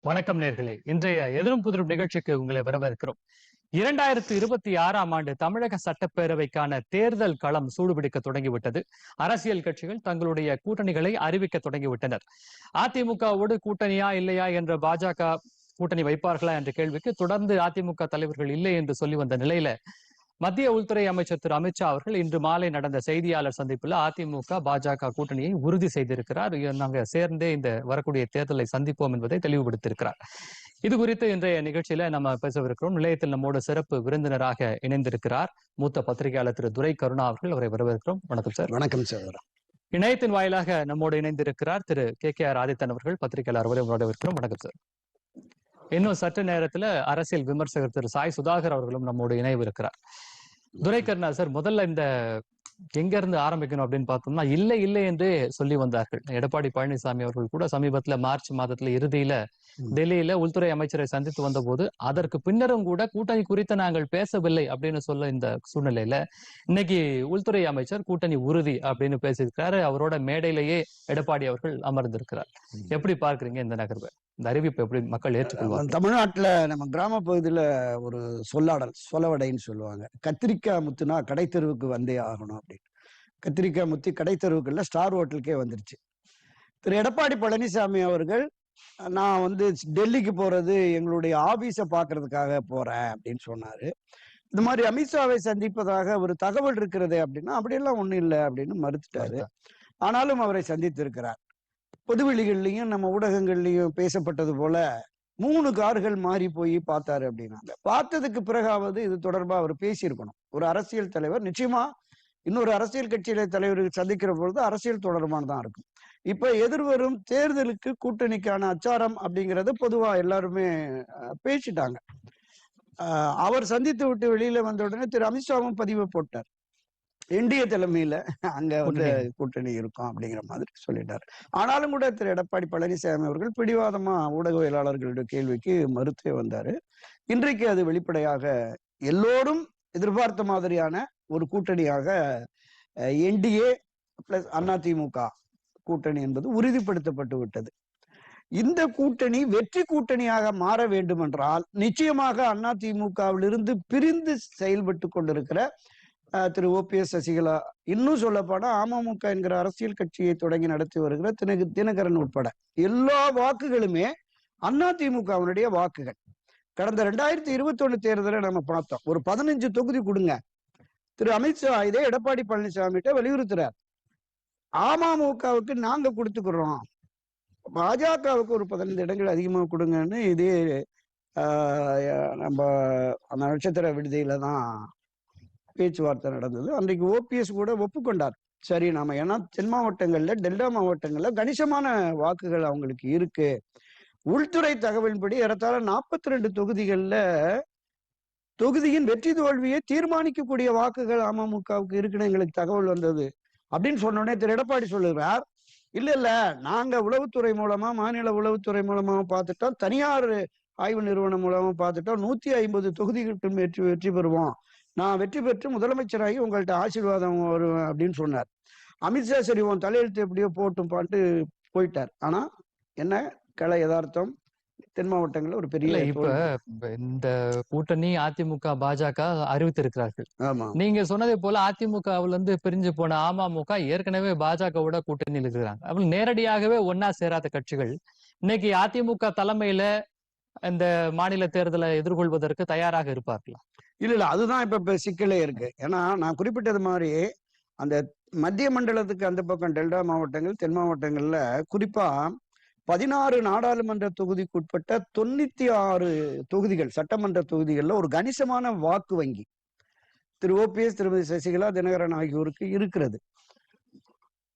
வணக்கம் நேர்களே. இன்றைய எதிரும் புதிரும் நிகழ்ச்சிக்கு உங்களை வரவேற்கிறோம். இரண்டாயிரத்து இருபத்தி ஆறாம் ஆண்டு தமிழக சட்டப்பேரவைக்கான தேர்தல் களம் சூடுபிடிக்க தொடங்கிவிட்டது. அரசியல் கட்சிகள் தங்களுடைய கூட்டணிகளை அறிவிக்க தொடங்கிவிட்டனர். அதிமுகவோடு கூட்டணியா இல்லையா என்ற பாஜக கூட்டணி வைப்பார்களா என்ற கேள்விக்கு தொடர்ந்து அதிமுக தலைவர்கள் இல்லை என்று சொல்லி வந்த நிலையில மத்திய உள்துறை அமைச்சர் திரு அமித்ஷா அவர்கள் இன்று மாலை நடந்த செய்தியாளர் சந்திப்பில் அதிமுக பாஜக கூட்டணியை உறுதி செய்திருக்கிறார். நாங்க சேர்ந்தே இந்த வரக்கூடிய தேர்தலை சந்திப்போம் என்பதை தெளிவுபடுத்தியிருக்கிறார். இது குறித்து இன்றைய நிகழ்ச்சியில நம்ம பேசவிருக்கிறோம். நிலையத்தில் நம்மோட சிறப்பு விருந்தினராக இணைந்திருக்கிறார். மூத்த பத்திரிகையாளர் திரு துரை கருணா அவர்கள் அவரை வரவேற்கிறோம். வணக்கம் சார். வணக்கம் சார். இணையத்தின் வாயிலாக நம்மோடு இணைந்திருக்கிறார் திரு கே கே ஆர் ஆதித்தன் அவர்கள் பத்திரிகையாளர் அவரை வரவேற்கிறோம். வணக்கம் சார். இன்னும் சற்று நேரத்துல அரசியல் விமர்சகர் திரு சாய் சுதாகர் அவர்களும் நம்மோடு இணைவு இருக்கிறார் துரைக்கருணா சார் முதல்ல இந்த எங்க இருந்து ஆரம்பிக்கணும் அப்படின்னு பார்த்தோம்னா இல்லை இல்லை என்றே சொல்லி வந்தார்கள் எடப்பாடி பழனிசாமி அவர்கள் கூட சமீபத்துல மார்ச் மாதத்துல இறுதியில. டெல்லியில உள்துறை அமைச்சரை சந்தித்து வந்தபோது அதற்கு பின்னரும் கூட கூட்டணி குறித்து நாங்கள் பேசவில்லை அப்படின்னு சொல்ல இந்த சூழ்நிலையில இன்னைக்கு உள்துறை அமைச்சர் கூட்டணி உறுதி அப்படின்னு பேசியிருக்கிறாரு அவரோட மேடையிலேயே எடப்பாடி அவர்கள் அமர்ந்திருக்கிறார். எப்படி பார்க்கறீங்க இந்த நகர்வை இந்த அறிவிப்பு எப்படி மக்கள் ஏற்றுக்கொள்வாங்க தமிழ்நாட்டுல நம்ம கிராம பகுதியில ஒரு சொல்லாடல் சொலவடைன்னு சொல்லுவாங்க. கத்திரிக்காய் முத்துனா கடைத்தெருவுக்கு வந்தே ஆகணும் அப்படின்னு. கத்திரிக்காய் முத்தி கடைத்தெருவுக்குள்ள ஸ்டார் ஹோட்டலுக்கே வந்துருச்சு. திரு. எடப்பாடி பழனிசாமி அவர்கள் நான் வந்து டெல்லிக்கு போறது எங்களுடைய ஆபீஸை பார்க்கறதுக்காக போறேன் அப்படின்னு சொன்னாரு. இந்த மாதிரி அமித்ஷாவை சந்திப்பதாக ஒரு தகவல் இருக்கிறது அப்படின்னா அப்படியெல்லாம் ஒண்ணும் இல்லை அப்படின்னு மறுத்துட்டாரு. ஆனாலும் அவரை சந்தித்திருக்கிறார். பொதுவெளிகள்லையும் நம்ம ஊடகங்கள்லையும் பேசப்பட்டது போல மூணு கார்கள் மாறி போய் பார்த்தாரு அப்படின்னாங்க பார்த்ததுக்கு பிறகாவது இது தொடர்பா அவர் பேசியிருக்கணும். ஒரு அரசியல் தலைவர் நிச்சயமா இன்னொரு அரசியல் கட்சியில தலைவர்கள் சந்திக்கிற பொழுது அரசியல் தொடர்பானதான் இருக்கும். இப்ப எதிர்வரும் தேர்தலுக்கு கூட்டணிக்கான அச்சாரம் அப்படிங்கிறது பொதுவா எல்லாருமே பேசிட்டாங்க. அவர் சந்தித்து விட்டு வெளியில வந்த உடனே திரு. அமித்ஷாவும் பதிவு போட்டார். என்டிஏ தலைமையில அங்க வந்து கூட்டணி. இருக்கும் அப்படிங்கிற மாதிரி சொல்லிட்டாரு. ஆனாலும் கூட திரு எடப்பாடி பழனிசாமி அவர்கள் பிடிவாதமா ஊடகவியலாளர்களுடைய கேள்விக்கு மறுத்தே வந்தாரு. இன்றைக்கு அது வெளிப்படையாக எல்லோரும் எதிர்பார்த்த மாதிரியான ஒரு கூட்டணியாக என்டிஏ பிளஸ் அதிமுக கூட்டணி என்பது உறுதிப்படுத்தப்பட்டு விட்டது. இந்த கூட்டணி வெற்றி கூட்டணியாக மாற வேண்டும் என்றால் நிச்சயமாக அதிமுகவிலிருந்து பிரிந்து செயல்பட்டு கொண்டிருக்கிற திரு. ஓபிஎஸ் சசிகலா. இன்னும் சொல்லப்போனால் அமமுக என்கிற அரசியல் கட்சியை தொடங்கி நடத்தி வருகிற தினக தினகரன் உட்பட எல்லா வாக்குகளுமே அதிமுகவினுடைய வாக்குகள். கடந்த ரெண்டாயிரத்தி இருபத்தி ஒண்ணு தேர்தலை நம்ம பார்த்தோம். ஒரு பதினஞ்சு தொகுதி கொடுங்க. திரு. அமித்ஷா இதே எடப்பாடி பழனிசாமிகிட்ட வலியுறுத்துறார். அமமுகவுக்கு நாங்க கொடுத்துக்கிறோம். பாஜகவுக்கு ஒரு பதினைந்து இடங்கள் அதிகமா கொடுங்கன்னு இதே ஆஹ், நம்ம அந்த நட்சத்திர விடுதியில தான் பேச்சுவார்த்தை நடந்தது. அன்றைக்கு ஓபிஎஸ் கூட ஒப்புக்கொண்டார். சரி நாம ஏன்னா தென் மாவட்டங்கள்ல டெல்டா மாவட்டங்கள்ல கணிசமான வாக்குகள் அவங்களுக்கு இருக்கு. உள்துறை தகவலின்படி ஏறத்தாழ நாற்பத்தி ரெண்டு தொகுதிகள்ல தொகுதியின் வெற்றி தோல்வியை தீர்மானிக்கக்கூடிய வாக்குகள் அமமுகவுக்கு இருக்குன்னு எங்களுக்கு தகவல் வந்தது. அப்படின்னு சொன்ன உடனே திரு. எடப்பாடி சொல்லுகிறார் இல்ல இல்ல நாங்க உளவுத்துறை மூலமா மாநில உளவுத்துறை மூலமா பார்த்துட்டோம். தனியார் ஆய்வு நிறுவனம் மூலமா பார்த்துட்டோம். நூத்தி ஐம்பது தொகுதிகளுக்கு வெற்றி வெற்றி பெறுவோம். நான் வெற்றி பெற்று முதலமைச்சராகி உங்கள்ட்ட ஆசீர்வாதம் வரும் அப்படின்னு சொன்னார். அமித்ஷா சரி உன் தலையெழுத்து எப்படியோ போட்டும் பாட்டு போயிட்டார். ஆனா என்ன? கலை யதார்த்தம் தென் மாவட்டங்கள்ல ஒரு பெரிய இப்ப. இந்த கூட்டணி அதிமுக பாஜக அறிவித்திருக்கிறார்கள். ஆமா. நீங்க சொன்னதை போல அதிமுகவுல இருந்து பிரிஞ்சு போன அமமுக ஏற்கனவே பாஜகவோட கூட்டணியில் இருக்கிறாங்க. அவங்க நேரடியாகவே ஒன்னா சேராத கட்சிகள் இன்னைக்கு அதிமுக தலைமையில இந்த மாநில தேர்தலை எதிர்கொள்வதற்கு தயாராக இருப்பார்களா? இல்ல இல்ல. அதுதான் இப்ப சிக்கலே இருக்கு. ஏன்னா நான் குறிப்பிட்டது மாதிரி அந்த மத்திய மண்டலத்துக்கு அந்த பக்கம் டெல்டா மாவட்டங்கள் தென் மாவட்டங்கள்ல குறிப்பா பதினாறு நாடாளுமன்ற தொகுதிக்குட்பட்ட தொண்ணூத்தி ஆறு தொகுதிகள் சட்டமன்ற தொகுதிகள்ல ஒரு கணிசமான வாக்கு வங்கி. திரு ஓபிஎஸ் திருமதி சசிகலா தினகரன் ஆகியோருக்கு இருக்கிறது.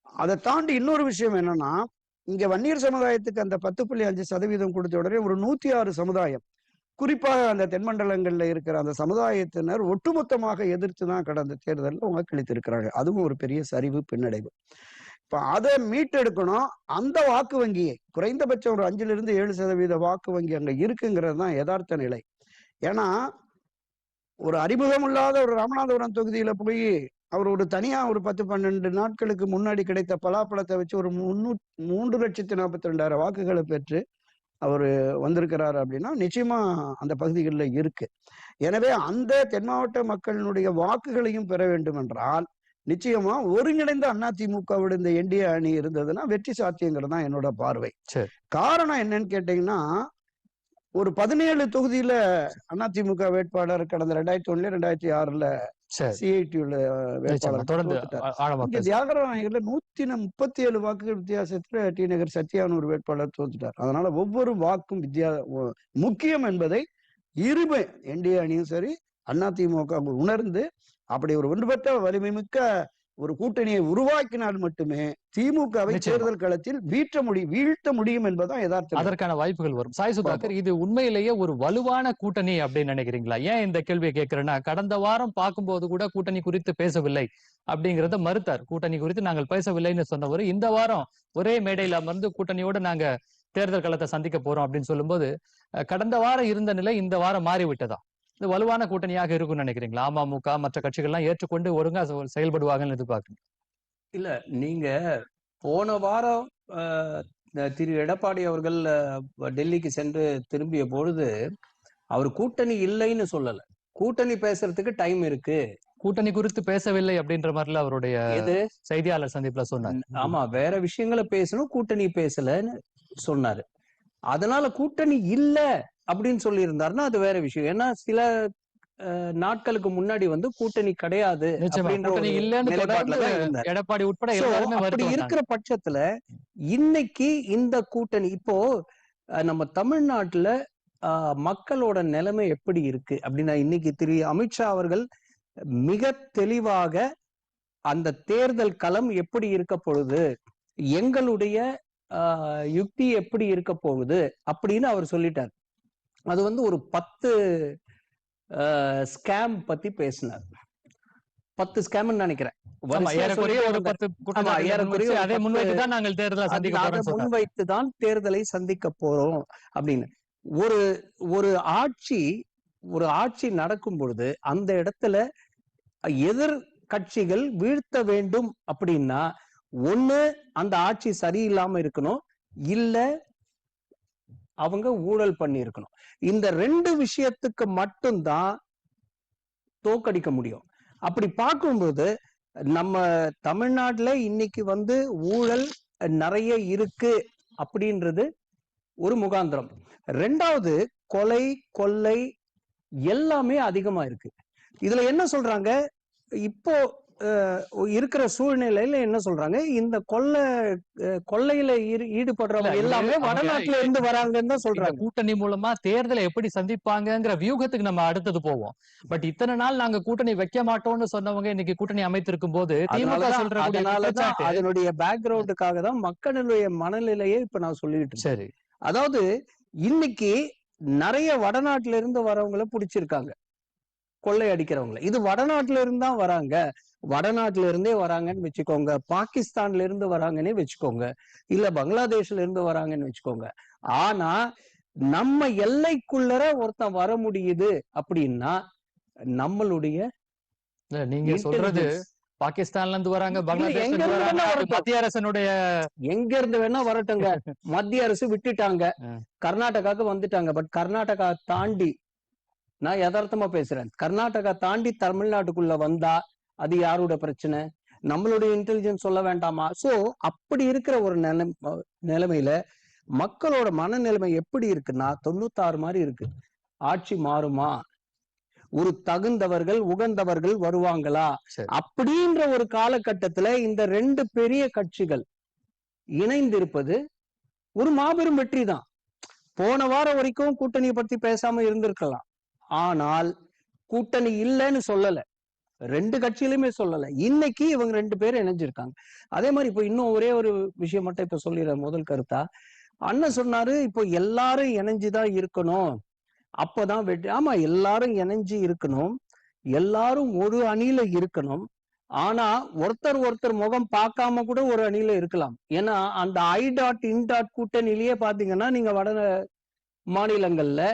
அதை தாண்டி இன்னொரு விஷயம் என்னன்னா இங்க வன்னியர் சமுதாயத்துக்கு அந்த பத்து புள்ளி அஞ்சு சதவீதம் கொடுத்த உடனே ஒரு நூத்தி ஆறு சமுதாயம் குறிப்பாக அந்த தென்மண்டலங்கள்ல இருக்கிற அந்த சமுதாயத்தினர் ஒட்டுமொத்தமாக எதிர்த்து தான் கடந்த தேர்தலில் வாக்களித்திருக்கிறாங்க அதுவும் ஒரு பெரிய சரிவு பின்னடைவு. இப்ப அதை மீட்டெடுக்கணும். அந்த வாக்கு வங்கியை குறைந்தபட்சம் ஒரு அஞ்சுல இருந்து ஏழு சதவீத வாக்கு வங்கி அங்க இருக்குங்கிறது தான் யதார்த்த நிலை. ஏன்னா ஒரு அறிமுகம் இல்லாத ஒரு ராமநாதபுரம் தொகுதியில போய் அவர் ஒரு தனியா ஒரு பத்து பன்னெண்டு நாட்களுக்கு முன்னாடி கிடைத்த பலாப்பழத்தை வச்சு ஒரு முன்னூ மூன்று லட்சத்தி நாற்பத்தி ரெண்டாயிரம் வாக்குகளை பெற்று அவர் வந்திருக்கிறார் அப்படின்னா நிச்சயமா அந்த பகுதிகளில் இருக்கு எனவே அந்த தென் மாவட்ட மக்களினுடைய வாக்குகளையும் பெற வேண்டும் என்றால் நிச்சயமா ஒருங்கிணைந்த அதிமுகவோட இந்த என்டிஏ அணி இருந்ததுன்னா வெற்றி சாத்தியங்கிறது தான் என்னோட பார்வை சரி. காரணம் என்னன்னு கேட்டீங்கன்னா ஒரு பதினேழு தொகுதியில அதிமுக வேட்பாளர் கடந்த ரெண்டாயிரத்தி ஒண்ணுல ரெண்டாயிரத்தி ஆறுல சரி. சிஐடி உள்ள நிச்சயமா. வேட்பாளர் தொடர்ந்து நாயகர்ல நூத்தி முப்பத்தி ஏழு வாக்குகள் வித்தியாசத்துல டி நகர் சத்யான்னு ஒரு வேட்பாளர் தோத்துட்டார். அதனால ஒவ்வொரு வாக்கும் வித்தியா முக்கியம் என்பதை இருமை என்டிஏ அணியும் சரி அதிமுக உணர்ந்து அப்படி ஒரு ஒன்றுபட்ட வலிமை மிக்க ஒரு கூட்டணியை உருவாக்கினால் மட்டுமே திமுகவை. தேர்தல் களத்தில் வீழ்த்த முடியும் வீழ்த்த முடியும் என்பதுதான் யதார்த்தம். அதற்கான வாய்ப்புகள் வரும். சாய் சுதாகர் இது உண்மையிலேயே ஒரு வலுவான கூட்டணி அப்படின்னு நினைக்கிறீங்களா? ஏன் இந்த கேள்வியை கேட்கிறேன்னா கடந்த வாரம் பார்க்கும்போது கூட கூட்டணி குறித்து பேசவில்லை அப்படிங்கறத மறுத்தார். கூட்டணி குறித்து நாங்கள் பேசவில்லைன்னு சொன்னவர் இந்த வாரம் ஒரே மேடையில் அமர்ந்து கூட்டணியோட நாங்க தேர்தல் களத்தை சந்திக்க போறோம் அப்படின்னு சொல்லும்போது கடந்த வாரம் இருந்த நிலை இந்த வாரம் மாறி இது வலுவான கூட்டணியாக இருக்கும்னு நினைக்கிறீங்களா? அமமுக மற்ற கட்சிகள்லாம் ஏற்றுக்கொண்டு ஒழுங்கா செயல்படுவாங்கன்னு எதிர்பார்க்கணும் இல்ல நீங்க போன வாரம் திரு எடப்பாடி அவர்கள் டெல்லிக்கு சென்று திரும்பிய பொழுது அவர் கூட்டணி இல்லைன்னு சொல்லல. கூட்டணி பேசுறதுக்கு டைம் இருக்கு. கூட்டணி குறித்து பேசவில்லை அப்படின்ற மாதிரில அவருடைய எது? செய்தியாளர் சந்திப்புல சொன்னார். ஆமா வேற விஷயங்களை பேசணும் கூட்டணி பேசலன்னு சொன்னாரு. அதனால கூட்டணி இல்ல. அப்படின்னு சொல்லி இருந்தாருன்னா அது வேற விஷயம். ஏன்னா சில நாட்களுக்கு முன்னாடி வந்து கூட்டணி கிடையாது எடப்பாடி உட்பட அப்படி இருக்கிற பட்சத்துல இன்னைக்கு இந்த கூட்டணி இப்போ நம்ம தமிழ்நாட்டுல மக்களோட நிலைமை எப்படி இருக்கு? அப்படின்னா இன்னைக்கு திரு அமித்ஷா அவர்கள் மிக தெளிவாக அந்த தேர்தல் களம் எப்படி இருக்க பொழுது எங்களுடைய யுக்தி எப்படி இருக்க போகுது? அப்படின்னு அவர் சொல்லிட்டார். அது வந்து ஒரு பத்து ஸ்கேம் பத்தி பேசினார். பத்து ஸ்கேம்னு நினைக்கிறேன். முன்வைத்து தான் தேர்தலை சந்திக்க போறோம் அப்படின்னு. ஒரு ஒரு ஆட்சி ஒரு ஆட்சி நடக்கும் பொழுது அந்த இடத்துல எதிர் கட்சிகள் வீழ்த்த வேண்டும் அப்படின்னா ஒண்ணு அந்த ஆட்சி சரியில்லாம இருக்கணும். இல்ல அவங்க ஊழல் பண்ணியிருக்கணும். இந்த ரெண்டு விஷயத்துக்கு மட்டும்தான் தோக்கடிக்க முடியும். அப்படி பார்க்கும்போது நம்ம தமிழ்நாட்டுல இன்னைக்கு வந்து ஊழல் நிறைய இருக்கு அப்படின்றது ஒரு முகாந்திரம். ரெண்டாவது கொலை கொள்ளை எல்லாமே அதிகமா இருக்கு. இதுல என்ன சொல்றாங்க? இப்போ இருக்கிற சூழ்நிலையில என்ன சொல்றாங்க? இந்த கொள்ளை கொள்ளையில ஈடு- ஈடுபடுறவங்க எல்லாமே வடநாட்டுல இருந்து வராங்கன்னு தான் சொல்றாங்க. கூட்டணி மூலமா தேர்தலை எப்படி சந்திப்பாங்கங்கிற வியூகத்துக்கு நம்ம அடுத்தது போவோம். பட் இத்தனை நாள் நாங்க கூட்டணி வைக்க மாட்டோம்னு சொன்னவங்க இன்னைக்கு கூட்டணி அமைத்திருக்கும் போது திமுக சொல்ற அதனுடைய பேக்ரவுண்டுக்காக தான் மக்களுடைய மனநிலையை இப்ப நான் சொல்லிட்டு சரி. அதாவது இன்னைக்கு நிறைய வடநாட்டுல இருந்து வரவங்கள பிடிச்சிருக்காங்க. கொள்ளை அடிக்கிறவங்கள. இது வடநாட்டுல இருந்து தான் வராங்க. வடநாட்டுல இருந்தே வராங்கன்னு வச்சுக்கோங்க. பாகிஸ்தான்ல இருந்து வராங்கன்னே வச்சுக்கோங்க. இல்ல பங்களாதேஷ்ல இருந்து வராங்கன்னு வச்சுக்கோங்க. ஆனா நம்ம எல்லைக்குள்ளர ஒருத்தன் வர முடியுது அப்படின்னா நம்மளுடைய நீங்க சொல்றது. பாகிஸ்தான்ல இருந்து வராங்க வரட்டும். மத்திய அரசனுடைய எங்க இருந்து வேணா வரட்டுங்க. மத்திய அரசு விட்டுட்டாங்க. ஆ. கர்நாடகாக்கு வந்துட்டாங்க. பட் கர்நாடகா தாண்டி நான் யதார்த்தமா பேசுறேன். கர்நாடகா தாண்டி தமிழ்நாட்டுக்குள்ள வந்தா அது யாரோட பிரச்சனை? நம்மளுடைய இன்டெலிஜென்ஸ் சொல்ல வேண்டாமா? சோ அப்படி இருக்கிற ஒரு நிலை நிலைமையில மக்களோட மனநிலைமை எப்படி இருக்குன்னா தொண்ணூத்தாறு மாதிரி இருக்கு. ஆட்சி மாறுமா? ஒரு தகுந்தவர்கள் உகந்தவர்கள் வருவாங்களா. அப்படின்ற ஒரு காலகட்டத்துல இந்த ரெண்டு பெரிய கட்சிகள் இணைந்திருப்பது ஒரு மாபெரும் வெற்றி தான். போன வாரம் வரைக்கும் கூட்டணியை பத்தி பேசாம இருந்திருக்கலாம். ஆனால் கூட்டணி இல்லைன்னு சொல்லல. ரெண்டு கட்சியிலுமே சொல்லல. இன்னைக்கு இவங்க ரெண்டு பேரும் இணைஞ்சிருக்காங்க. அதே மாதிரி இப்போ இன்னும் ஒரே ஒரு விஷயம் மட்டும் இப்ப சொல்லிடுற முதல் கருத்தா அண்ணன் சொன்னாரு இப்போ எல்லாரும் இணைஞ்சுதான் இருக்கணும். அப்பதான் வெற்றி ஆமா எல்லாரும் இணைஞ்சு இருக்கணும். எல்லாரும் ஒரு அணியில இருக்கணும். ஆனா ஒருத்தர் ஒருத்தர் முகம் பார்க்காம கூட ஒரு அணியில இருக்கலாம். ஏன்னா அந்த ஐ டாட் இன் டாட் கூட்டணியிலேயே பாத்தீங்கன்னா நீங்க வட மாநிலங்கள்ல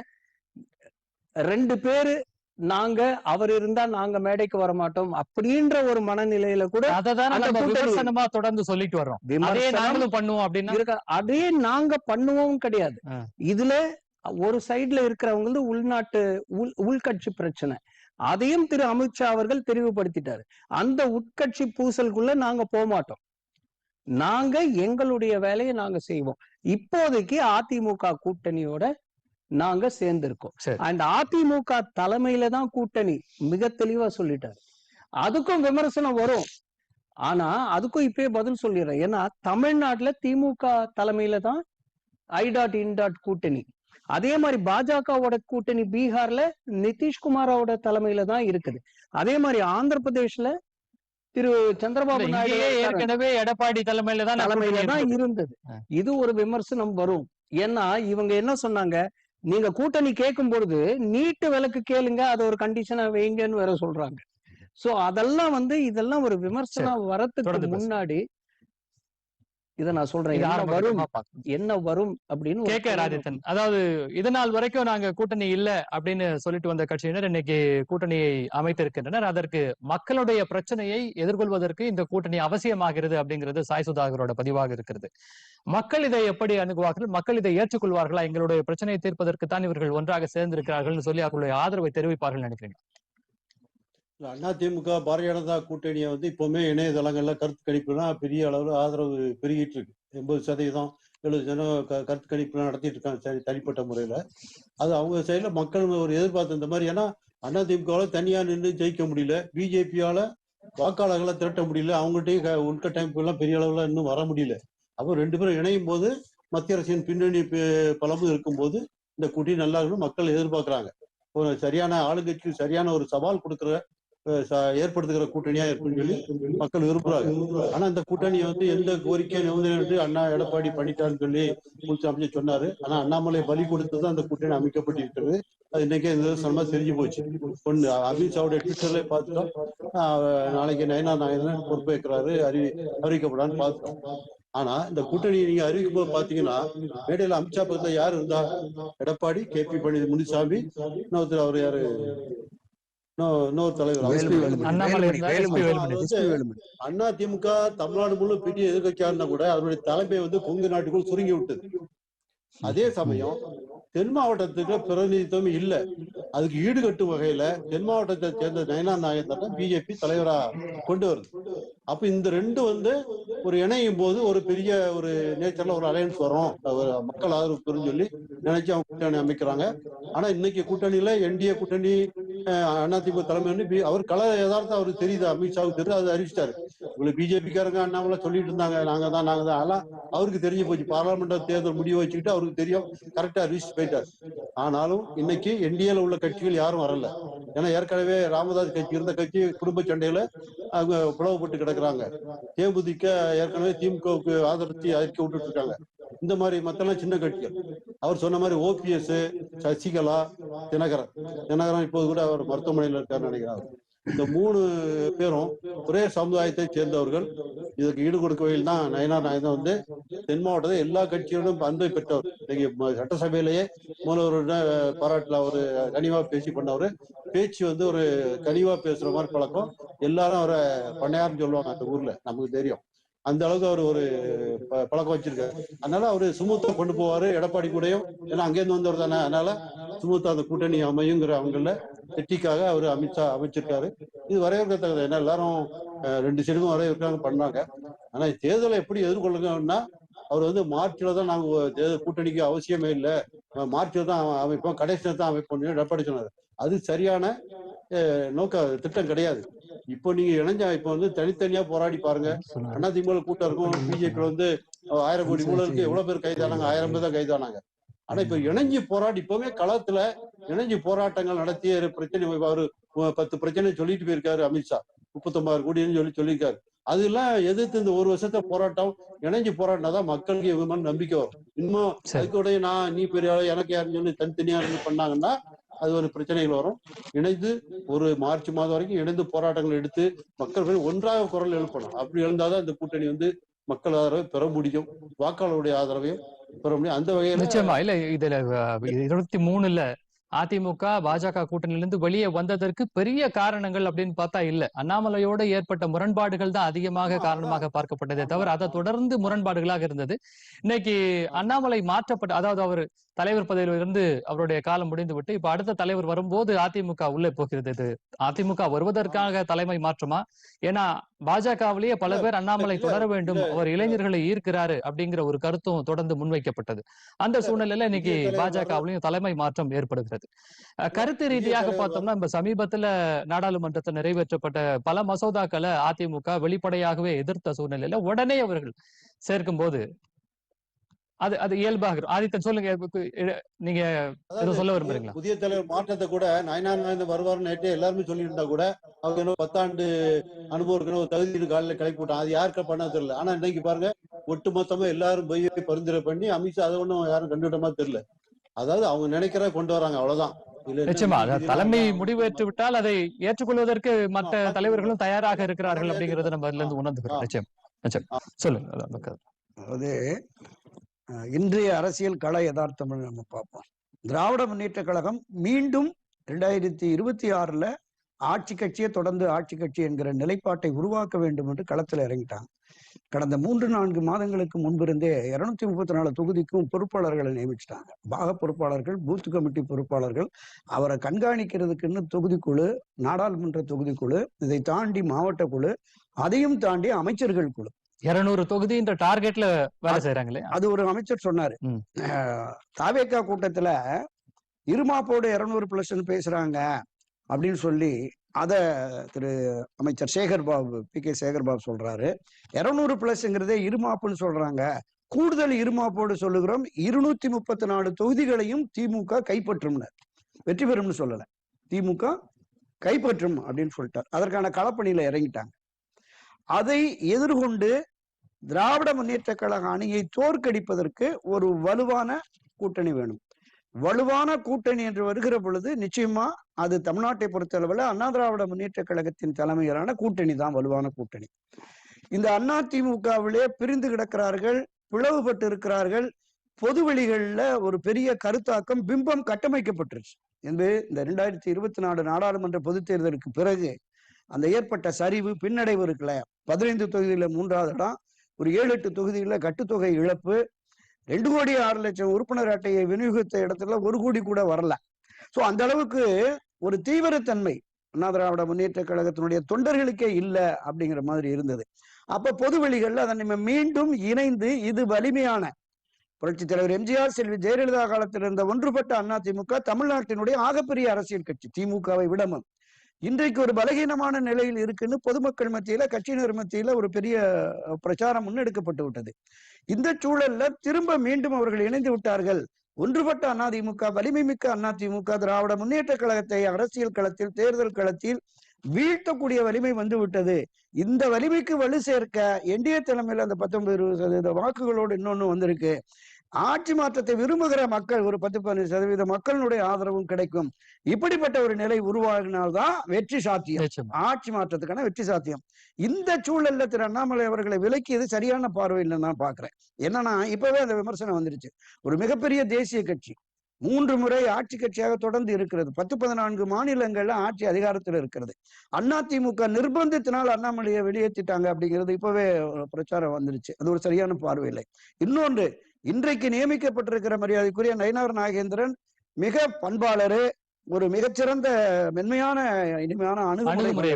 ரெண்டு பேரு நாங்க அவர் இருந்தா நாங்க மேடைக்கு வர மாட்டோம் அப்படின்ற ஒரு மனநிலையில கூட விமர்சனமா தொடர்ந்து சொல்லிட்டு வர்றோம். அதே நாங்களும் பண்ணுவோம் அப்படின்னா? அதே நாங்க பண்ணுவோம் கிடையாது. இதுல ஒரு சைடுல இருக்கிறவங்க உள்நாட்டு உள் உள்கட்சி பிரச்சனை. அதையும் திரு அமித்ஷா அவர்கள் தெளிவுபடுத்திட்டாரு அந்த உட்கட்சி பூசலுக்குள்ள நாங்க போக மாட்டோம் நாங்க எங்களுடைய வேலையை நாங்க செய்வோம். இப்போதைக்கு அதிமுக கூட்டணியோட நாங்க சேர்ந்திருக்கோம் சரி. அண்ட் அதிமுக தலைமையில தான் கூட்டணி மிக தெளிவா சொல்லிட்டாரு அதுக்கும் விமர்சனம் வரும் ஆனா அதுக்கும் இப்பயே பதில் சொல்லிடுறேன் ஏன்னா தமிழ்நாட்டுல திமுக தலைமையில தான் ஐ டாட் இன் டாட் கூட்டணி அதே மாதிரி பாஜகவோட கூட்டணி பீகார்ல நிதிஷ்குமாரோட தலைமையில தான் இருக்குது அதே மாதிரி ஆந்திர பிரதேஷ்ல திரு சந்திரபாபு நாயுடு. ஏற்கனவே எடப்பாடி தலைமையில தான் தலைமையில தான். இருந்தது. இது ஒரு விமர்சனம் வரும் ஏன்னா இவங்க என்ன சொன்னாங்க நீங்க கூட்டணி கேட்கும் பொழுது நீட்டு விலக்கு கேளுங்க அது ஒரு கண்டிஷனா வைங்கன்னு வேற சொல்றாங்க சோ அதெல்லாம் வந்து இதெல்லாம் ஒரு விமர்சனம் வரத்துக்கு. முன்னாடி இத நான் சொல்றேன். என்ன வரும். என்ன வரும்? அப்படின்னு கே கே ராஜத்தன் அதாவது இது நாள் வரைக்கும் நாங்க கூட்டணி இல்ல அப்படின்னு சொல்லிட்டு வந்த கட்சியினர் இன்னைக்கு கூட்டணியை அமைத்திருக்கின்றனர். அதற்கு மக்களுடைய பிரச்சனையை எதிர்கொள்வதற்கு இந்த கூட்டணி அவசியமாகிறது அப்படிங்கிறது சாய் சுதாகரோட பதிவாக இருக்கிறது. மக்கள் இதை எப்படி அணுகுவார்கள்? மக்கள் இதை ஏற்றுக்கொள்வார்களா? எங்களுடைய பிரச்சனையை தீர்ப்பதற்கு தான் இவர்கள் ஒன்றாக சேர்ந்திருக்கிறார்கள் சொல்லி அவர்களுடைய ஆதரவை தெரிவிப்பார்கள் நினைக்கிறீங்க அண்ணா திமுக பாரதிய ஜனதா கூட்டணியை வந்து இப்பவுமே இணையதளங்கள்ல கருத்து கணிப்புனா பெரிய அளவில் ஆதரவு பெருகிட்டு இருக்கு. எண்பது சதவீதம் எழுபது சதவீதம் க- கருத்து கணிப்புலாம் நடத்திட்டு இருக்காங்க சரி தனிப்பட்ட முறையில. அது அவங்க சைடுல மக்கள் ஒரு எதிர்பார்த்து இந்த மாதிரி ஏன்னா அண்ணா திமுகவால தனியா நின்று ஜெயிக்க முடியல. பிஜேபியால வாக்காளர்களை திரட்ட முடியல. அவங்கள்ட்டையும் உள்கட்டமைப்பு எல்லாம் பெரிய அளவுல இன்னும் வர முடியல. அப்போ ரெண்டு பேரும் இணையும் போது மத்திய அரசின் பின்னணி ப- பலமும் இருக்கும்போது இந்த கூட்டி நல்லா இருக்கணும் மக்கள் எதிர்பார்க்கிறாங்க. ஒரு சரியான ஆளுங்கட்சிக்கு சரியான ஒரு சவால் கொடுக்குற ஏற்படுத்துகிற கூட்டணியா இருக்குன்னு சொல்லி மக்கள் விரும்புறாங்க. ஆனா இந்த கூட்டணியை வந்து எந்த கோரிக்கை நிபந்தனை அண்ணா எடப்பாடி பண்ணிட்டான்னு சொல்லி முடிச்சு அமைச்சு சொன்னாரு. ஆனா அண்ணாமலை பலி கொடுத்தது அந்த கூட்டணி அமைக்கப்பட்டிருக்கிறது. அது இன்னைக்கே இந்த தெரிஞ்சு போச்சு. ஒண்ணு அமித்ஷாவுடைய ட்விட்டர்ல பார்த்துட்டோம். நாளைக்கு நயனா நாயகன் பொறுப்பேற்கிறாரு அறி அறிவிக்கப்படான்னு பார்த்தோம் ஆனா இந்த கூட்டணி நீங்க அறிவிக்கும் போது பாத்தீங்கன்னா மேடையில அமித்ஷா பக்கத்துல யார் இருந்தா? எடப்பாடி கே பி பழனி முனிசாமி இன்னொருத்தர் அவர் யாரு? இன்னொரு தலைவர். அண்ணா திமுக தமிழ்நாடு முழு பெரிய எதிர்கட்சியா கூட அதனுடைய தலைமை வந்து கொங்கு நாட்டுக்குள் சுருங்கி விட்டது. அதே சமயம் தென் மாவட்டத்துக்கு பிரதிநிதித்துவம் இல்ல. அதுக்கு ஈடுகட்டும் வகையில தென் மாவட்டத்தை சேர்ந்த நயனா நாயகன் தான் பிஜேபி தலைவரா கொண்டு வருது. அப்ப இந்த ரெண்டு வந்து ஒரு இணையும் போது ஒரு பெரிய ஒரு நேச்சர்ல ஒரு அலையன்ஸ் வரும். ஒரு மக்கள் ஆதரவு பெறும் சொல்லி நினைச்சு அவங்க கூட்டணி அமைக்கிறாங்க. ஆனா இன்னைக்கு கூட்டணியில என்டிஏ கூட்டணி அதிமுக தலைமை பி- அவர் கல யதார்த்தம் அவருக்கு தெரியுது. அமித்ஷாவுக்கு தெரியுது. அது அறிவிச்சிட்டாரு. உங்களுக்கு பிஜேபிக்காரங்க அண்ணாமலாம் சொல்லிட்டு இருந்தாங்க. நாங்க தான் நாங்க தான். அதெல்லாம் அவருக்கு தெரிஞ்சு போச்சு. பாராளுமன்ற தேர்தல் முடிவு வச்சுக்கிட்டு அவருக்கு தெரியும் கரெக்டா அறிவிச்சு போயிட்டார். ஆனாலும் இன்னைக்கு என்டிஏல உள்ள கட்சிகள் யாரும் வரல. ஏன்னா ஏற்கனவே ராமதாஸ் கட்சி இருந்த கட்சி குடும்ப சண்டையில அவங்க பிளவுபட்டு கிடக்குறாங்க. தேமுதிக ஏற்கனவே திமுகவுக்கு ஆதரிச்சு அறிக்கை விட்டுட்டு இருக்காங்க. இந்த மாதிரி மத்தெல்லாம் சின்ன கட்சிகள் அவர் சொன்ன மாதிரி ஓபிஎஸ் சசிகலா தினகரன். தினகரன் இப்போது கூட அவர் மருத்துவமனையில் இருக்கார் நினைக்கிறார். இந்த மூணு பேரும் ஒரே சமுதாயத்தை சேர்ந்தவர்கள். இதுக்கு ஈடு கொடுக்க வகையில் தான் நயனா நாயகம் வந்து தென் மாவட்டத்தில் எல்லா கட்சியோடும் அன்பை பெற்றவர். இன்னைக்கு சட்டசபையிலேயே முதல்வரோட பாராட்டுல அவர் கனிவா பேசி பண்ணவர். பேச்சு வந்து ஒரு கனிவா பேசுற மாதிரி பழக்கம். எல்லாரும் அவரை பண்ணையார்னு சொல்லுவாங்க அந்த ஊர்ல. நமக்கு தெரியும். அந்த அளவுக்கு அவர் ஒரு ப- பழக்கம் வச்சிருக்காரு. அதனால அவரு சுமூத்தா கொண்டு போவாரு எடப்பாடி கூடயும். ஏன்னா அங்கேருந்து வந்தவர் தானே. அதனால சுமூத்தா அந்த கூட்டணி அமையுங்கிற அவங்கள வெற்றிக்காக அவர் அமித்ஷா அமைச்சிருக்காரு. இது வரவேற்கத்தக்கது ஏன்னா எல்லாரும் ரெண்டு சைடுக்கும் வரவேற்காங்க பண்ணாங்க. ஆனா தேர்தலை எப்படி எதிர்கொள்ளுங்கன்னா அவர் வந்து மார்ச்ல தான் நாங்க தேர்தல் கூட்டணிக்கு அவசியமே இல்லை. மார்ச்ல தான் அமைப்போம். கடைசியில தான் அமைப்போம் எடப்பாடி சொன்னாரு. அது சரியான நோக்க திட்டம் கிடையாது. இப்போ நீங்க இணைஞ்சா இப்போ வந்து தனித்தனியா போராடி பாருங்க. அண்ணா திமுக கூட்டம் இருக்கும். பிஜேபி வந்து ஆயிரம் கோடி ஊழலுக்கு எவ்வளவு பேர் கைதானாங்க? ஆயிரம் பேர் தான் கைதானாங்க. ஆனா இப்ப இணைஞ்சு போராடி இப்பவுமே களத்துல இணைஞ்சு போராட்டங்கள் நடத்தி ஒரு பிரச்சனை அவரு பத்து பிரச்சனை சொல்லிட்டு போயிருக்காரு அமித்ஷா. முப்பத்தொன்பது கோடின்னு சொல்லி சொல்லியிருக்காரு. அதெல்லாம் எதிர்த்து இந்த ஒரு வருஷத்தை போராட்டம் இணைஞ்சு போராட்டினா தான் மக்களுக்கு மேல நம்பிக்கை வரும். இன்னும். அதுக்கூட நான் நீ பெரிய எனக்கு யாருன்னு சொல்லி தனித்தனியா இருந்து பண்ணாங்கன்னா அது ஒரு பிரச்சனைகள் வரும். இணைந்து ஒரு மார்ச் மாதம் வரைக்கும் இணைந்து போராட்டங்கள் எடுத்து மக்கள் ஒன்றாக குரல் எழுப்பணும். அப்படி எழுந்தாதான் இந்த கூட்டணி வந்து மக்கள் ஆதரவை பெற முடியும். வாக்காளருடைய ஆதரவையும் பெற முடியும். அந்த வகையில நிச்சயமா. இல்ல இதுல இருபத்தி மூணுல அதிமுக பாஜக கூட்டணியிலிருந்து வெளியே வந்ததற்கு பெரிய காரணங்கள் அப்படின்னு பார்த்தா இல்ல. அண்ணாமலையோட ஏற்பட்ட முரண்பாடுகள் தான் அதிகமாக காரணமாக பார்க்கப்பட்டதே தவிர அதை தொடர்ந்து முரண்பாடுகளாக இருந்தது. இன்னைக்கு அண்ணாமலை மாற்றப்பட்ட அதாவது அவர் தலைவர் பதவியிலிருந்து அவருடைய காலம் முடிந்து விட்டு இப்ப அடுத்த தலைவர் வரும்போது அதிமுக உள்ளே போகிறது இது. அதிமுக வருவதற்காக தலைமை மாற்றமா? ஏன்னா பாஜகவிலேயே பல பேர் அண்ணாமலை தொடர வேண்டும். அவர் இளைஞர்களை ஈர்க்கிறாரு அப்படிங்கிற ஒரு கருத்தும் தொடர்ந்து முன்வைக்கப்பட்டது. அந்த சூழ்நிலையில இன்னைக்கு பாஜகவிலையும் தலைமை மாற்றம் ஏற்படுகிறது. அஹ் கருத்து ரீதியாக பார்த்தோம்னா இப்ப சமீபத்துல நாடாளுமன்றத்தில் நிறைவேற்றப்பட்ட பல மசோதாக்களை அதிமுக வெளிப்படையாகவே எதிர்த்த சூழ்நிலையில உடனே அவர்கள் சேர்க்கும் போது அது அது இயல்பாக. ஆதித்தன் சொல்லுங்க நீங்க சொல்ல விரும்புறீங்களா? புதிய தலைவர் மாற்றத்தை கூட நயனார் நாயந்து வருவார் நேற்று எல்லாருமே சொல்லிட்டு இருந்தா கூட அவங்க என்ன பத்தாண்டு அனுபவம் இருக்கணும் ஒரு தகுதி காலையில கிளப்பி விட்டான் அது யாருக்கு பண்ணா தெரியல ஆனா இன்னைக்கு பாருங்க ஒட்டு மொத்தமா எல்லாரும் போய் பரிந்துரை பண்ணி அமித்ஷா அதை ஒண்ணும் யாரும் கண்டுவிட்டமா தெரியல அதாவது அவங்க நினைக்கிறத கொண்டு வராங்க அவ்வளவுதான் நிச்சயமா தலைமை முடிவேற்று விட்டால் அதை ஏற்றுக்கொள்வதற்கு மற்ற. தலைவர்களும் தயாராக இருக்கிறார்கள் அப்படிங்கறத நம்ம அதுல இருந்து ஆ. உணர்ந்துக்கிறோம் நிச்சயம் நிச்சயம் சொல்லுங்க. அதாவது இன்றைய அரசியல் கள யதார்த்தம் நம்ம பார்ப்போம். திராவிட முன்னேற்ற கழகம் மீண்டும் ரெண்டாயிரத்தி இருபத்தி ஆறுல ஆட்சி கட்சியை தொடர்ந்து ஆட்சி கட்சி என்கிற நிலைப்பாட்டை உருவாக்க வேண்டும் என்று களத்தில் இறங்கிட்டாங்க. கடந்த மூன்று நான்கு மாதங்களுக்கு முன்பிருந்தே இருநூத்தி முப்பத்தி நாலு தொகுதிக்கும் பொறுப்பாளர்களை நியமிச்சிட்டாங்க. பாக பொறுப்பாளர்கள் பூத் கமிட்டி பொறுப்பாளர்கள் அவரை கண்காணிக்கிறதுக்குன்னு தொகுதிக்குழு நாடாளுமன்ற தொகுதிக்குழு இதை தாண்டி மாவட்ட குழு அதையும் தாண்டி அமைச்சர்கள் குழு. இருநூறு தொகுதின்ற டார்கெட்ல வேலை செய்யறாங்களே அது ஒரு அமைச்சர் சொன்னாரு. தாவேக்கா கூட்டத்துல இருமாப்போடு இருநூறு பிளஸ் பேசுறாங்க அப்படின்னு சொல்லி அத திரு அமைச்சர் சேகர் பாபு பி கே சேகர் பாபு சொல்றாரு. இருநூறு பிளஸ்ங்கிறதே இருமாப்புன்னு சொல்றாங்க. கூடுதல் இருமாப்போடு சொல்லுகிறோம். இருநூத்தி முப்பத்தி நாலு தொகுதிகளையும் திமுக கைப்பற்றும்னர். வெற்றி பெறும்னு சொல்லல. திமுக கைப்பற்றும் அப்படின்னு சொல்லிட்டார். அதற்கான களப்பணியில இறங்கிட்டாங்க. அதை எதிர்கொண்டு திராவிட முன்னேற்ற கழக அணியை தோற்கடிப்பதற்கு ஒரு வலுவான கூட்டணி வேணும். வலுவான கூட்டணி என்று வருகிற பொழுது நிச்சயமா அது தமிழ்நாட்டை பொறுத்தளவில் அண்ணா திராவிட முன்னேற்ற கழகத்தின் தலைமையிலான கூட்டணி தான் வலுவான கூட்டணி. இந்த அண்ணா திமுகவிலே பிரிந்து கிடக்கிறார்கள் பிளவுபட்டு இருக்கிறார்கள் பொது வெளிகள்ல ஒரு பெரிய கருத்தாக்கம் பிம்பம் கட்டமைக்கப்பட்டுருச்சு. என்பது இந்த ரெண்டாயிரத்தி இருபத்தி நாலு நாடாளுமன்ற பொதுத் தேர்தலுக்கு பிறகு அந்த ஏற்பட்ட சரிவு பின்னடைவு இருக்குல்ல? பதினைந்து தொகுதியில மூன்றாவது இடம் ஒரு ஏழு எட்டு தொகுதியில கட்டுத்தொகை இழப்பு ரெண்டு கோடி ஆறு லட்சம் உறுப்பினர் அட்டையை விநியோகித்த இடத்துல ஒரு கோடி கூட வரல. ஸோ அந்த அளவுக்கு ஒரு தீவிரத்தன்மை அண்ணா திராவிட முன்னேற்ற கழகத்தினுடைய தொண்டர்களுக்கே இல்லை அப்படிங்கிற மாதிரி இருந்தது. அப்ப பொது வழிகள்ல அதை நம்ம மீண்டும் இணைந்து இது வலிமையான புரட்சி தலைவர் எம்ஜிஆர் செல்வி ஜெயலலிதா காலத்தில் இருந்த ஒன்றுபட்ட அண்ணா திமுக தமிழ்நாட்டினுடைய ஆகப்பெரிய அரசியல் கட்சி திமுகவை விடமும் இன்றைக்கு ஒரு பலகீனமான நிலையில் இருக்குன்னு பொதுமக்கள் மத்தியில கட்சியினர் மத்தியில ஒரு பெரிய பிரச்சாரம் முன்னெடுக்கப்பட்டு விட்டது. இந்த சூழல்ல திரும்ப மீண்டும் அவர்கள் இணைந்து விட்டார்கள். ஒன்றுபட்ட அதிமுக வலிமை மிக்க அதிமுக திராவிட முன்னேற்ற கழகத்தை அரசியல் களத்தில் தேர்தல் களத்தில் வீழ்த்தக்கூடிய வலிமை வந்து விட்டது. இந்த வலிமைக்கு வலு சேர்க்க என்டிஏ தலைமையில் அந்த பத்தொன்பது இருபது சதவீத வாக்குகளோடு இன்னொன்னு வந்திருக்கு. ஆட்சி மாற்றத்தை விரும்புகிற மக்கள் ஒரு பத்து பதினஞ்சு சதவீத மக்களினுடைய ஆதரவும் கிடைக்கும். இப்படிப்பட்ட ஒரு நிலை உருவாகினால்தான் வெற்றி சாத்தியம். ஆட்சி மாற்றத்துக்கான வெற்றி சாத்தியம். இந்த சூழல்ல திரு அண்ணாமலை அவர்களை விலக்கியது சரியான பார்வை இல்லைன்னு நான் பாக்குறேன் என்னன்னா இப்பவே அந்த விமர்சனம் வந்துருச்சு. ஒரு மிகப்பெரிய தேசிய கட்சி மூன்று முறை ஆட்சி கட்சியாக தொடர்ந்து இருக்கிறது. பத்து பதினான்கு மாநிலங்கள்ல ஆட்சி அதிகாரத்தில் இருக்கிறது. அதிமுக நிர்பந்தத்தினால் அண்ணாமலையை வெளியேற்றிட்டாங்க அப்படிங்கிறது இப்பவே பிரச்சாரம் வந்துருச்சு. அது ஒரு சரியான பார்வை இல்லை. இன்னொன்று இன்றைக்கு நியமிக்கப்பட்டிருக்கிற மரியாதைக்குரிய நயினார் நாகேந்திரன் மிக பண்பாளரு ஒரு மிகச்சிறந்த மென்மையான இனிமையான அணுகுமுறை.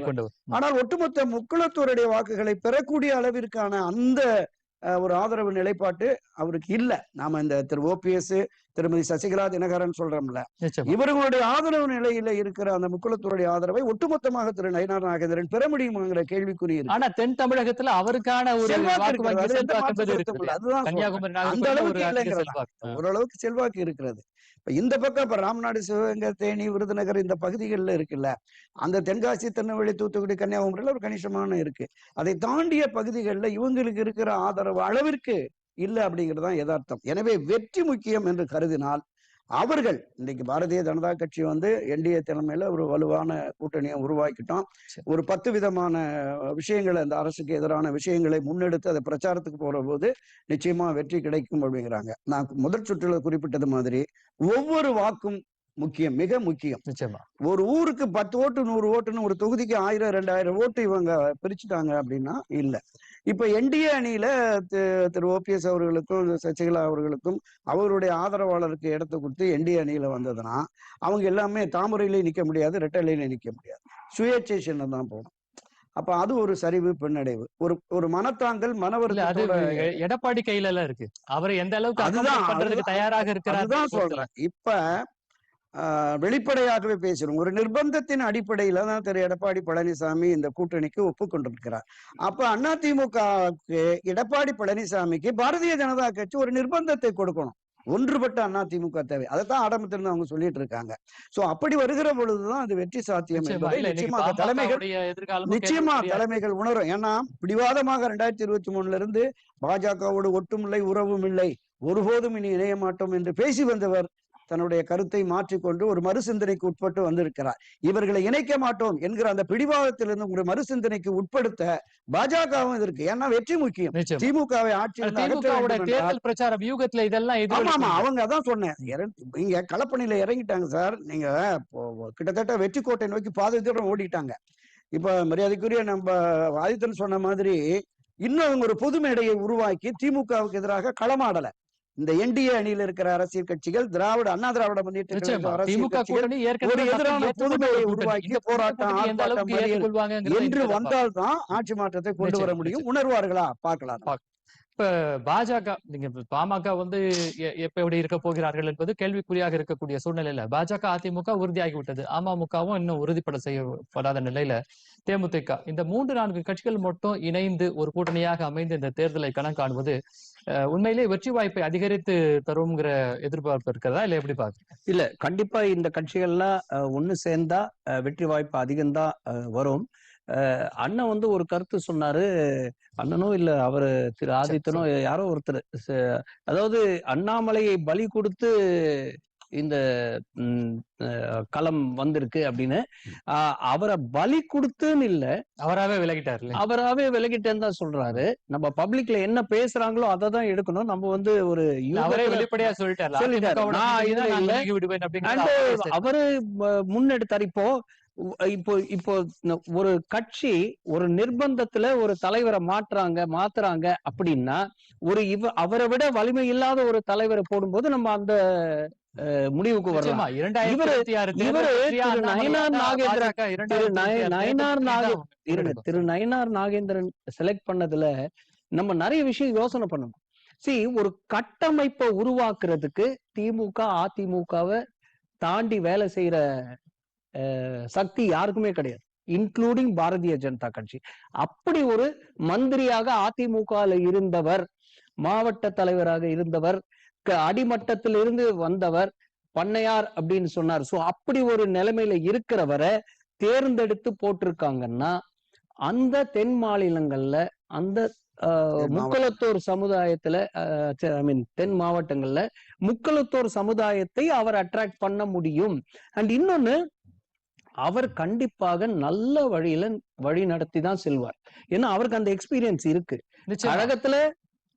ஆனால் ஒட்டுமொத்த முக்குளத்தோருடைய வாக்குகளை பெறக்கூடிய அளவிற்கான அந்த ஒரு ஆதரவு நிலைப்பாட்டு அவருக்கு இல்ல. நாம இந்த திரு ஓபிஎஸ் திருமதி சசிகலா தினகரன் சொல்றோம்ல. இவர்களுடைய ஆதரவு நிலையில இருக்கிற அந்த முக்குளத்தோருடைய ஆதரவை ஒட்டுமொத்தமாக திரு நயினார் நாகேந்திரன் பெற முடியுமாங்கிற கேள்விக்குறி ஆனா தென் தமிழகத்துல அவருக்கான ஒரு. அதுதான் அந்த அளவுக்கு இல்லைங்கிறதா. ஓரளவுக்கு செல்வாக்கு இருக்கிறது. இப்ப இந்த பக்கம் இப்ப ராம்நாடு சிவகங்கை தேனி விருதுநகர் இந்த பகுதிகளில் இருக்குல்ல அந்த தென்காசி திருநெல்வேலி தூத்துக்குடி கன்னியாகுமரியில ஒரு கணிசமான இருக்கு. அதை தாண்டிய பகுதிகளில் இவங்களுக்கு இருக்கிற ஆதரவு அளவிற்கு இல்லை அப்படிங்கிறது தான் யதார்த்தம். எனவே வெற்றி முக்கியம் என்று கருதினால் அவர்கள் இன்னைக்கு பாரதிய ஜனதா கட்சி வந்து என்டிஏ தலைமையில ஒரு வலுவான கூட்டணியை உருவாக்கிட்டோம். ஒரு பத்து விதமான விஷயங்களை அந்த அரசுக்கு எதிரான விஷயங்களை முன்னெடுத்து அதை பிரச்சாரத்துக்கு போற போது நிச்சயமா வெற்றி கிடைக்கும் அப்படிங்கிறாங்க. நான் முதல் சுற்றுல குறிப்பிட்டது மாதிரி ஒவ்வொரு வாக்கும் முக்கியம் மிக முக்கியம். நிச்சயமா. ஒரு ஊருக்கு பத்து ஓட்டு நூறு ஓட்டுன்னு ஒரு தொகுதிக்கு ஆயிரம் ரெண்டாயிரம் ஓட்டு இவங்க பிரிச்சுட்டாங்க அப்படின்னா இல்ல. இப்ப என்டிஏ அணியில திரு ஓபிஎஸ் அவர்களுக்கும் சசிகலா அவர்களுக்கும் அவருடைய ஆதரவாளருக்கு இடத்த கொடுத்து என்டிஏ அணியில வந்ததுன்னா அவங்க எல்லாமே தாமரையிலே நிக்க முடியாது ரெட்டலையில நிக்க முடியாது. சுயேட்சை சின்னம் தான் போகணும். அப்ப அது ஒரு சரிவு பின்னடைவு. ஒரு ஒரு மனத்தாங்கல் எ- எடப்பாடி கையில எல்லாம் இருக்கு. அவர் எந்த அளவுக்கு அதுதான், பண்றதுக்கு தயாராக இருக்கிறார் சொல்றேன். இப்ப வெளிப்படையாகவே பேசுறோம். ஒரு நிர்பந்தத்தின் அடிப்படையில தான் திரு. எடப்பாடி பழனிசாமி இந்த கூட்டணிக்கு ஒப்புக்கொண்டிருக்கிறார். அப்ப அதிமுகவுக்கு எடப்பாடி பழனிசாமிக்கு பாரதிய ஜனதா கட்சி ஒரு நிர்பந்தத்தை கொடுக்கணும். ஒன்றுபட்ட அதிமுக தேவை. அதைத்தான் ஆரம்பத்திலிருந்து அவங்க சொல்லிட்டு இருக்காங்க. சோ அப்படி வருகிற பொழுதுதான் அது வெற்றி சாத்தியம் நிச்சயமாக தலைமைகள் நிச்சயமா தலைமைகள் உணரும். ஏன்னா பிடிவாதமாக ரெண்டாயிரத்தி இருபத்தி மூணுல இருந்து பாஜகவோடு ஒட்டுமில்லை உறவும் இல்லை. ஒருபோதும் இனி இணைய மாட்டோம் என்று பேசி வந்தவர் தன்னுடைய கருத்தை மாற்றிக்கொண்டு ஒரு மறுசிந்தனைக்கு உட்பட்டு வந்திருக்கிறார். இவர்களை இணைக்க மாட்டோம் என்கிற அந்த பிடிவாதத்திலிருந்து ஒரு மறுசிந்தனைக்கு உட்படுத்த பாஜகவும் இதற்கு. ஏன்னா வெற்றி முக்கியம். திமுகவை தேர்தல் பிரச்சார வியூகத்துல இதெல்லாம் ஆமா. அவங்க அதான் சொன்னேன். இங்க களப்பணியில இறங்கிட்டாங்க சார். நீங்க கிட்டத்தட்ட வெற்றி கோட்டை நோக்கி பாதை தூரம் ஓடிட்டாங்க. இப்ப மரியாதைக்குரிய நம்ம ஆதித்தன் சொன்ன மாதிரி இன்னும் அவங்க ஒரு பொது மேடையை உருவாக்கி திமுகவுக்கு எதிராக களமாடல. இந்த என்டிஏ அணியில் இருக்கிற அரசியல் கட்சிகள் திராவிட அண்ணா திராவிட முன்னேற்ற ஒரு எதிரான புதுமையை. உருவாக்கி போராட்டம், ஆர்ப்பாட்டம், என்று இனிமேதான் வந்தால்தான் ஆட்சி மாற்றத்தை கொண்டு வர முடியும். உணர்வார்களா? பார்க்கலாம். இப்ப பாஜக நீங்க பாமக வந்து எ- எப்படி இருக்க போகிறார்கள் என்பது கேள்விக்குறியாக இருக்கக்கூடிய சூழ்நிலையில பாஜக அதிமுக உறுதியாகி விட்டது அமமுகவும் இன்னும் உறுதிப்பட செய்யப்படாத நிலையில தேமுதிக. இந்த மூன்று நான்கு கட்சிகள் மட்டும் இணைந்து ஒரு கூட்டணியாக அமைந்து இந்த தேர்தலை கணக்கு உண்மையிலே வெற்றி வாய்ப்பை அதிகரித்து தரும்ங்கிற எதிர்பார்ப்பு இருக்கிறதா? இல்ல எப்படி பாக்குறீங்க இல்ல கண்டிப்பா இந்த கட்சிகள்லாம் ஒண்ணு சேர்ந்தா வெற்றி வாய்ப்பு அதிகம்தான் வரும். அண்ணன் வந்து ஒரு கருத்து சொன்னாரு. அண்ணனும் இல்ல அவரு திரு ஆதித்தனும் யாரோ ஒருத்தர். அதாவது அண்ணாமலையை பலி கொடுத்து இந்த களம் வந்திருக்கு அப்படின்னு அவரை பலி கொடுத்துன்னு இல்ல. அவராவே விலகிட்டார்? அவராவே விலகிட்டேன்னு தான் சொல்றாரு. நம்ம பப்ளிக்ல என்ன பேசுறாங்களோ அதை தான் எடுக்கணும். நம்ம வந்து ஒரு வெளிப்படையா சொல்லிட்டாரு. சொல்லிட்டாரு. அவரே முன்னெடுத்தார். இப்போ இப்போ இப்போ ஒரு கட்சி ஒரு நிர்பந்தத்துல ஒரு தலைவரை மாற்றுறாங்க மாத்துறாங்க அப்படின்னா ஒரு இவ அவரை விட வலிமை இல்லாத ஒரு தலைவரை போடும்போது நம்ம அந்த முடிவுக்கு வரலாம். திரு நயினார் நாகேந்திரன், செலக்ட் பண்ணதுல நம்ம நிறைய விஷயம் யோசனை பண்ணணும். சி ஒரு கட்டமைப்பை உருவாக்குறதுக்கு திமுக அதிமுகவை தாண்டி வேலை செய்யற அஹ், சக்தி யாருக்குமே கிடையாது. இன்க்ளூடிங் பாரதிய ஜனதா கட்சி. அப்படி ஒரு மந்திரியாக அதிமுகல இருந்தவர் மாவட்ட தலைவராக இருந்தவர் அடிமட்டத்திலிருந்து வந்தவர் பண்ணையார் அப்படின்னு சொன்னார். சோ அப்படி ஒரு நிலைமையில இருக்கிறவரை தேர்ந்தெடுத்து போட்டிருக்காங்கன்னா அந்த தென் மாநிலங்கள்ல அந்த முக்குளத்தோர் சமுதாயத்துல ஐ மீன் தென் மாவட்டங்கள்ல முக்குளத்தோர் சமுதாயத்தை அவர் அட்ராக்ட் பண்ண முடியும். அண்ட் இன்னொன்னு அவர் கண்டிப்பாக நல்ல வழியில வழி நடத்தி தான் செல்வார். ஏன்னா அவருக்கு அந்த எக்ஸ்பீரியன்ஸ் இருக்கு. நிச்சயமா.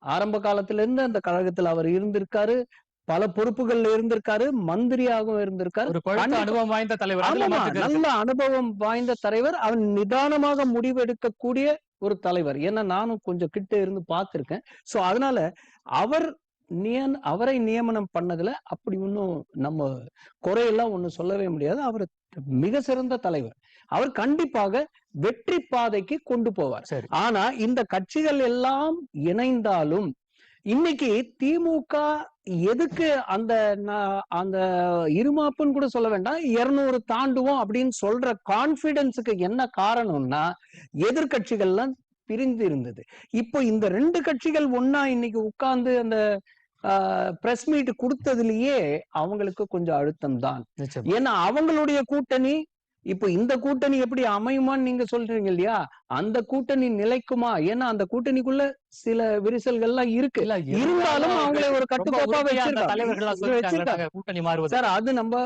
ஆரம்ப காலத்துல இருந்து அந்த கழகத்துல அவர் இருந்திருக்காரு. பல பொறுப்புகள்ல இருந்திருக்காரு. மந்திரியாகவும் இருந்திருக்காரு. அனுபவம் வாய்ந்த தலைவர். நல்ல அனுபவம் வாய்ந்த தலைவர். அவன் நிதானமாக முடிவெடுக்கக்கூடிய ஒரு தலைவர். ஏன்னா நானும் கொஞ்சம் கிட்ட இருந்து பார்த்திருக்கேன். சோ அதனால அவர் நியன் அவரை நியமனம் பண்ணதுல அப்படி ஒன்றும் நம்ம குறையெல்லாம் ஒண்ணும் சொல்லவே முடியாது. அவர் மிக சிறந்த தலைவர். அவர் கண்டிப்பாக வெற்றி பாதைக்கு கொண்டு போவார். ஆனா இந்த கட்சிகள் எல்லாம் இணைந்தாலும் இன்னைக்கு திமுக எதுக்கு அந்த அந்த இருமாப்புன்னு கூட சொல்ல வேண்டாம். இருநூறு தாண்டுவோம் அப்படின்னு சொல்ற கான்பிடன்ஸுக்கு என்ன காரணம்னா எதிர்கட்சிகள்லாம் பிரிந்து இருந்தது இப்போ இந்த ரெண்டு கட்சிகள் ஒண்ணா இன்னைக்கு உட்கார்ந்து அந்த பிரஸ் மீட் கொடுத்ததுலயே அவங்களுக்கு கொஞ்சம் அழுத்தம் தான் ஏன்னா அவங்களுடைய கூட்டணி இப்போ இந்த கூட்டணி எப்படி அமையுமான்னு நீங்க சொல்றீங்க இல்லையா? அந்த கூட்டணி நிலைக்குமா? ஏன்னா அந்த கூட்டணிக்குள்ள சில விரிசல்கள்லாம் இருக்கு. இல்ல இருந்தாலும் அவங்களை ஒரு கட்டுக்கோப்பா வச்சிருக்காங்க. கூட்டணி மாறுவது. சார் அது நம்ம.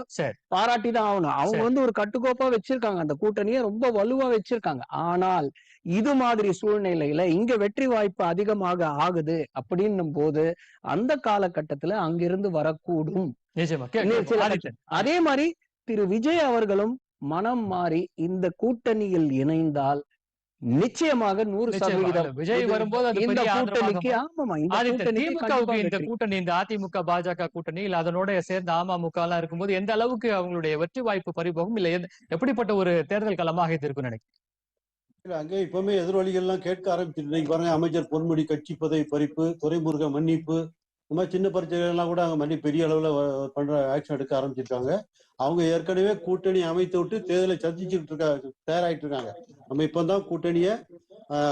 பாராட்டி தான் ஆகணும். அவங்க. வந்து ஒரு கட்டுக்கோப்பா வச்சிருக்காங்க. அந்த கூட்டணியை ரொம்ப வலுவா வச்சிருக்காங்க. ஆனால் இது மாதிரி சூழ்நிலையில இங்க வெற்றி வாய்ப்பு அதிகமாக ஆகுது அப்படின்னும் போது அந்த காலகட்டத்துல அங்கிருந்து வரக்கூடும். அதே மாதிரி திரு. விஜய் அவர்களும் மனம் மாறி இந்த கூட்டணியில் இணைந்தால் நிச்சயமாக நூறு. சதவீதம் விஜய் வரும்போது இந்த கூட்டணிக்கு ஆமாமா திமுகவுக்கு இந்த. கூட்டணி இந்த அதிமுக பாஜக கூட்டணி இல்ல அதனோட சேர்ந்த அமமுக எல்லாம் இருக்கும்போது எந்த அளவுக்கு அவங்களுடைய வெற்றி வாய்ப்பு பறிபோகும் இல்ல எப்படிப்பட்ட ஒரு தேர்தல் களமாக இது இருக்கும் நினைக்கிறேன் இல்ல, அங்க இப்பவுமே எதிர்வலிகள்லாம் கேட்க ஆரம்பிச்சிட்டு இன்னைக்கு பாருங்க அமைச்சர் பொன்முடி கட்சி பதவி பறிப்பு துறைமுருக மன்னிப்பு இந்த மாதிரி சின்ன பரிச்சைகள்லாம் கூட அங்கே மன்னி பெரிய அளவில் பண்ணுற ஆக்ஷன் எடுக்க ஆரம்பிச்சிருக்காங்க. அவங்க ஏற்கனவே கூட்டணி அமைத்து விட்டு தேர்தலை சந்திச்சுக்கிட்டு இருக்காங்க தயாராகிட்டு இருக்காங்க. நம்ம இப்போ தான் கூட்டணியை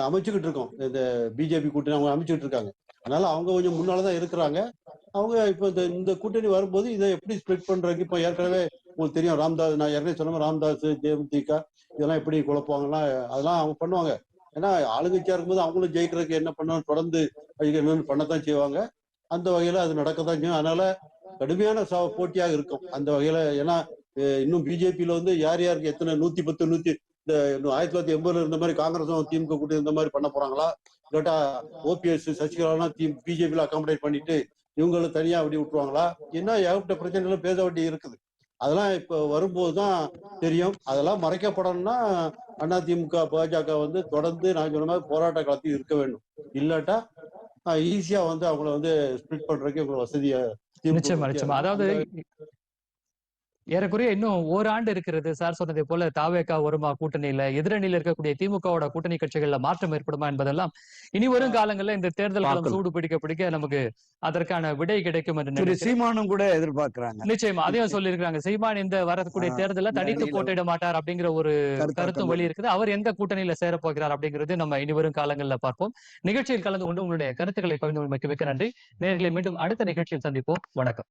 அமைச்சுக்கிட்டு இருக்கோம். இந்த பிஜேபி கூட்டணி அவங்க அமைச்சுக்கிட்டு இருக்காங்க. அதனால அவங்க கொஞ்சம் முன்னாலதான் இருக்கிறாங்க. அவங்க இப்போ இந்த இந்த கூட்டணி வரும்போது இதை எப்படி ஸ்ப்ளிட் பண்றதுக்கு இப்போ ஏற்கனவே உங்களுக்கு தெரியும் ராம்தாஸ் நான் ஏற்கனவே சொன்ன ராம்தாஸ் தேமுதிக இதெல்லாம் எப்படி குழப்பாங்கலாம் அதெல்லாம் அவங்க பண்ணுவாங்க. ஏன்னா ஆளுங்கட்சியா இருக்கும்போது அவங்களும் ஜெயிக்கிறதுக்கு என்ன பண்ணணும் தொடர்ந்து பண்ணத்தான் செய்வாங்க. அந்த வகையில அது நடக்கத்தான் செய்யும். அதனால கடுமையான ச- போட்டியாக இருக்கும். அந்த வகையில ஏன்னா இன்னும் பிஜேபியில வந்து யார் யாருக்கு எத்தனை நூத்தி பத்து நூத்தி இந்த இன்னும் ஆயிரத்தி தொள்ளாயிரத்தி எண்பதுல இருந்த மாதிரி காங்கிரஸும் திமுக கூட்டி இந்த மாதிரி பண்ண போறாங்களா? இல்லாட்டா ஓபிஎஸ் சசிகலாலாம் தி பிஜேபியில அகாமடேட் பண்ணிட்டு இவங்களும் தனியா அப்படி விட்டுருவாங்களா? என்ன ஏகப்பட்ட பிரச்சனைகளும் பேச வேண்டி இருக்குது. அதெல்லாம் இப்ப வரும்போது தான் தெரியும். அதெல்லாம் மறைக்கப்படணும்னா அதிமுக பாஜக வந்து தொடர்ந்து நான் சொன்ன மாதிரி போராட்ட காலத்தில் இருக்க வேண்டும். இல்லாட்டா ஈஸியா வந்து அவங்கள வந்து ஸ்பிளிட் பண்றதுக்கு இவங்க வசதியா நிச்சயமா நிச்சயமா. அதாவது ஏறக்குறைய இன்னும் ஓராண்டு இருக்கிறது. சார் சொன்னதை போல தாவேகா வருமா கூட்டணியில? எதிரணியில இருக்கக்கூடிய திமுகவோட கூட்டணி கட்சிகள்ல மாற்றம் ஏற்படுமா என்பதெல்லாம் இனி வரும் காலங்கள்ல இந்த தேர்தல். சூடு பிடிக்க பிடிக்க நமக்கு அதற்கான விடை கிடைக்கும் என்று சீமானும் கூட எதிர்பார்க்கிறாங்க. நிச்சயமா அதையும் சொல்லியிருக்காங்க சீமான் இந்த வரக்கூடிய தேர்தல தனித்து போட்டியிட மாட்டார் அப்படிங்கிற ஒரு கருத்தும் வெளி இருக்குது அவர் எந்த கூட்டணியில சேர போகிறார் அப்படிங்கிறது நம்ம இனி வரும் காலங்கள்ல பார்ப்போம். நிகழ்ச்சியில் கலந்து கொண்டு உங்களுடைய கருத்துக்களை பகிர்ந்து கொண்டமைக்கு மிக்க நன்றி. நேர்களை மீண்டும் அடுத்த நிகழ்ச்சியில் சந்திப்போம். வணக்கம்.